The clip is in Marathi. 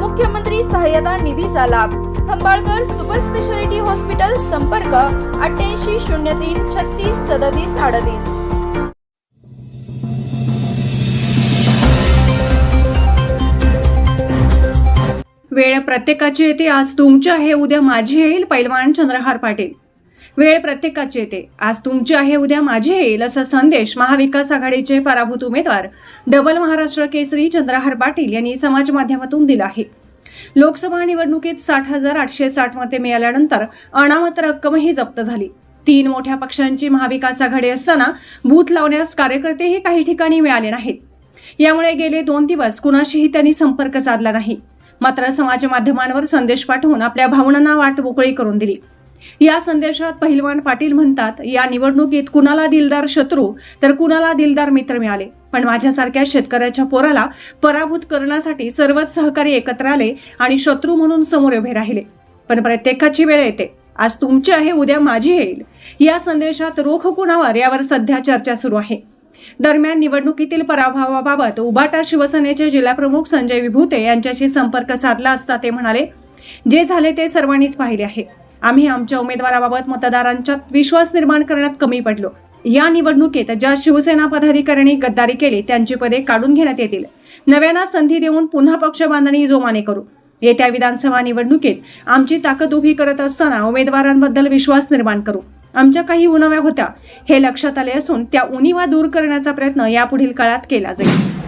मुख्यमंत्री सहाय्यता निधीचा लाभ. खंबाळकर सुपर स्पेशालिटी हॉस्पिटल संपर्क अठ्ठ्याऐंशी शून्य तीन छत्तीस सदतीस अडतीस. वेळ प्रत्येकाची येते. आज तुमची आहे उद्या माझी येईल पैलवान चंद्रहार पाटील. वेळ प्रत्येकाची येते. आज तुमची आहे उद्या माझी येईल असा संदेश महाविकास आघाडीचे पराभूत उमेदवार डबल महाराष्ट्र केसरी चंद्रहार पाटील यांनी समाज माध्यमातून दिला आहे. लोकसभा निवडणुकीत साठ हजार आठशे साठ मते मिळाल्यानंतर अनामत रक्कमही जप्त झाली. तीन मोठ्या पक्षांची महाविकास आघाडी असताना बूथ लावण्यास कार्यकर्तेही काही ठिकाणी मिळाले नाहीत. यामुळे गेले दोन दिवस कुणाशीही त्यांनी संपर्क साधला नाही. मात्र समाज माध्यमांवर संदेश पाठवून आपल्या भावनांना वाट मोकळी करून दिली. या संदेशात पहिलवान पाटील म्हणतात या निवडणुकीत कुणाला दिलदार शत्रू तर कुणाला दिलदार मित्र मिळाले? पण माझ्यासारख्या शेतकऱ्याच्या पोराला पराभूत करण्यासाठी सर्वच सहकारी एकत्र आले आणि शत्रू म्हणून समोर उभे राहिले. पण प्रत्येकाची वेळ येते. आज तुमची आहे उद्या माझी येईल. या संदेशात रोख कुणावर? यावर सध्या चर्चा सुरू आहे. दरम्यान निवडणुकीतील पराभवाबाबत उबाटा शिवसेनेचे जिल्हाप्रमुख संजय विभूते यांच्याशी संपर्क साधला असता ते म्हणाले जे झाले ते सर्वांनीच पाहिले आहे. आम्ही आमच्या उमेदवाराबाबत मतदारांच्यात विश्वास निर्माण करण्यात कमी पडलो. या निवडणुकीत ज्या शिवसेना पदाधिकाऱ्यांनी गद्दारी केली त्यांची पदे काढून घेण्यात येतील. नव्याना संधी देऊन पुन्हा पक्ष बांधणी जोमाने करू. येत्या विधानसभा निवडणुकीत आमची ताकद उभी करत असताना उमेदवारांबद्दल विश्वास निर्माण करू. आमच्या काही उणव्या होत्या हे लक्षात आले असून त्या उणीवा दूर करण्याचा प्रयत्न यापुढील काळात केला जाईल.